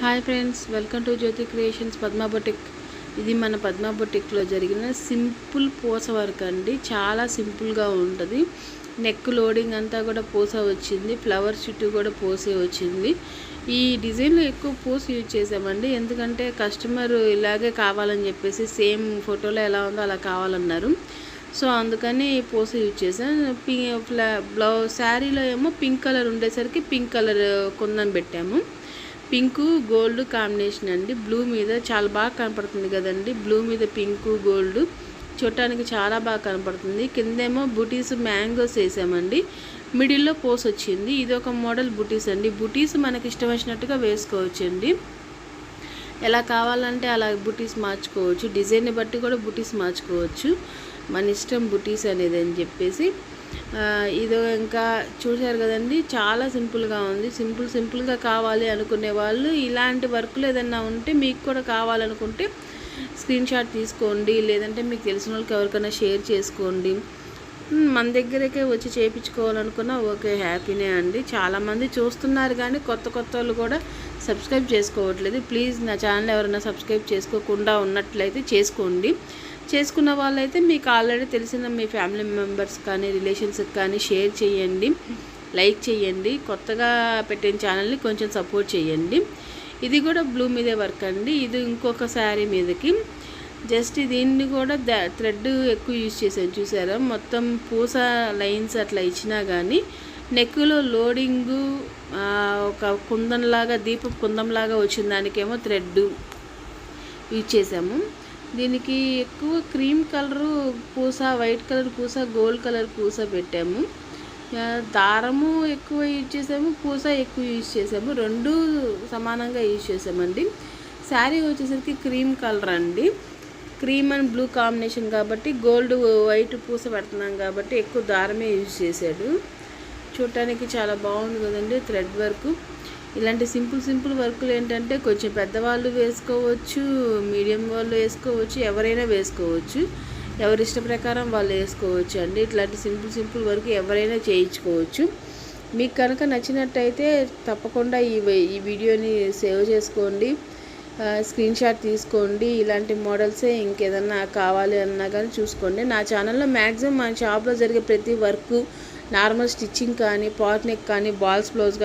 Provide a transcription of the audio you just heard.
Hi friends welcome to Jyothi creations Padma boutique ఇది మన పద్మా బొటిక్లో జరిగిన సింపుల్ పూస వర్క్ అండి. చాలా సింపుల్గా ఉంటుంది. నెక్ లోడింగ్ అంతా కూడా పూస వచ్చింది. ఫ్లవర్ చుట్టూ కూడా పూసే వచ్చింది. ఈ డిజైన్లో ఎక్కువ పూస యూజ్ చేసామండి. ఎందుకంటే కస్టమర్ ఇలాగే కావాలని చెప్పేసి సేమ్ ఫోటోలో ఎలా ఉందో అలా కావాలన్నారు. సో అందుకని పూస యూజ్ చేసాను పింక్ బ్లౌజ్ శారీలో ఏమో పింక్ కలర్ ఉండేసరికి పింక్ కలర్ కొందని పెట్టాము. పింక్ గోల్డ్ కాంబినేషన్ అండి. బ్లూ మీద చాలా బాగా కనపడుతుంది కదండి. బ్లూ మీద పింక్ గోల్డ్ చూడటానికి చాలా బాగా కనపడుతుంది. కిందేమో బుటీస్ మ్యాంగోస్ వేసామండి. మిడిల్లో పోస్ వచ్చింది. ఇది ఒక మోడల్ బుటీస్ అండి. బుటీస్ మనకి ఇష్టం వచ్చినట్టుగా వేసుకోవచ్చండి. ఎలా కావాలంటే అలా బుటీస్ మార్చుకోవచ్చు. డిజైన్ని బట్టి కూడా బుటీస్ మార్చుకోవచ్చు. మన ఇష్టం బుటీస్ అనేది అని చెప్పేసి ఇది ఇంకా చూశారు కదండి చాలా సింపుల్గా ఉంది. సింపుల్ సింపుల్గా కావాలి అనుకునే వాళ్ళు ఇలాంటి వర్క్లు ఏదన్నా ఉంటే మీకు కూడా కావాలనుకుంటే స్క్రీన్ షాట్ తీసుకోండి లేదంటే మీకు తెలిసిన వాళ్ళకి ఎవరికైనా షేర్ చేసుకోండి. మన దగ్గరకే వచ్చి చేయించుకోవాలనుకున్నా ఓకే హ్యాపీనే అండి. చాలామంది చూస్తున్నారు కానీ కొత్త కొత్త వాళ్ళు కూడా సబ్స్క్రైబ్ చేసుకోవట్లేదు. ప్లీజ్ నా ఛానల్ ఎవరైనా సబ్స్క్రైబ్ చేసుకోకుండా ఉన్నట్లయితే చేసుకోండి. చేసుకున్న వాళ్ళైతే మీకు ఆల్రెడీ తెలిసిన మీ ఫ్యామిలీ మెంబర్స్ కానీ రిలేషన్స్కి కానీ షేర్ చేయండి. లైక్ చేయండి. కొత్తగా పెట్టిన ఛానల్ని కొంచెం సపోర్ట్ చేయండి. ఇది కూడా బ్లూ మీదే వర్క్ అండి. ఇది ఇంకొక శారీ మీదకి. జస్ట్ దీన్ని కూడా థ్రెడ్ ఎక్కువ యూజ్ చేశాను. చూసారా? మొత్తం పూస లైన్స్ అట్లా ఇచ్చినా కానీ నెక్లో లోడింగు ఒక కుందంలాగా దీప కుందంలాగా వచ్చిన దానికేమో థ్రెడ్ యూజ్ చేసాము దీనికి ఎక్కువ క్రీమ్ కలరు పూస వైట్ కలర్ పూస గోల్డ్ కలర్ పూస పెట్టాము. దారము ఎక్కువ యూజ్ చేసాము పూస ఎక్కువ యూజ్ చేసాము. రెండు సమానంగా యూజ్ చేసామండి. శారీ వచ్చేసరికి క్రీమ్ కలర్ అండి. క్రీమ్ అండ్ బ్లూ కాంబినేషన్ కాబట్టి గోల్డ్ వైట్ పూస పెడుతున్నాం కాబట్టి ఎక్కువ దారమే యూజ్ చేశాడు. చూడటానికి చాలా బాగుంది కదండి థ్రెడ్ వర్క్. ఇలాంటి సింపుల్ సింపుల్ వర్కులు ఏంటంటే కొంచెం పెద్దవాళ్ళు వేసుకోవచ్చు మీడియం వాళ్ళు వేసుకోవచ్చు ఎవరైనా వేసుకోవచ్చు. ఎవరి ఇష్ట ప్రకారం వాళ్ళు వేసుకోవచ్చు అండి. ఇట్లాంటి సింపుల్ సింపుల్ వర్క్ ఎవరైనా చేయించుకోవచ్చు. మీకు కనుక నచ్చినట్టయితే తప్పకుండా ఈ ఈ వీడియోని సేవ్ చేసుకోండి. స్క్రీన్ షాట్ తీసుకోండి. ఇలాంటి మోడల్సే ఇంకేదన్నా కావాలి అన్నా కానీ చూసుకోండి. నా ఛానల్లో మ్యాక్సిమం మన షాప్లో జరిగే ప్రతి వర్క్ నార్మల్ స్టిచ్చింగ్ కానీ పాట్ నెక్ కానీ బాల్స్ బ్లౌజ్ కానీ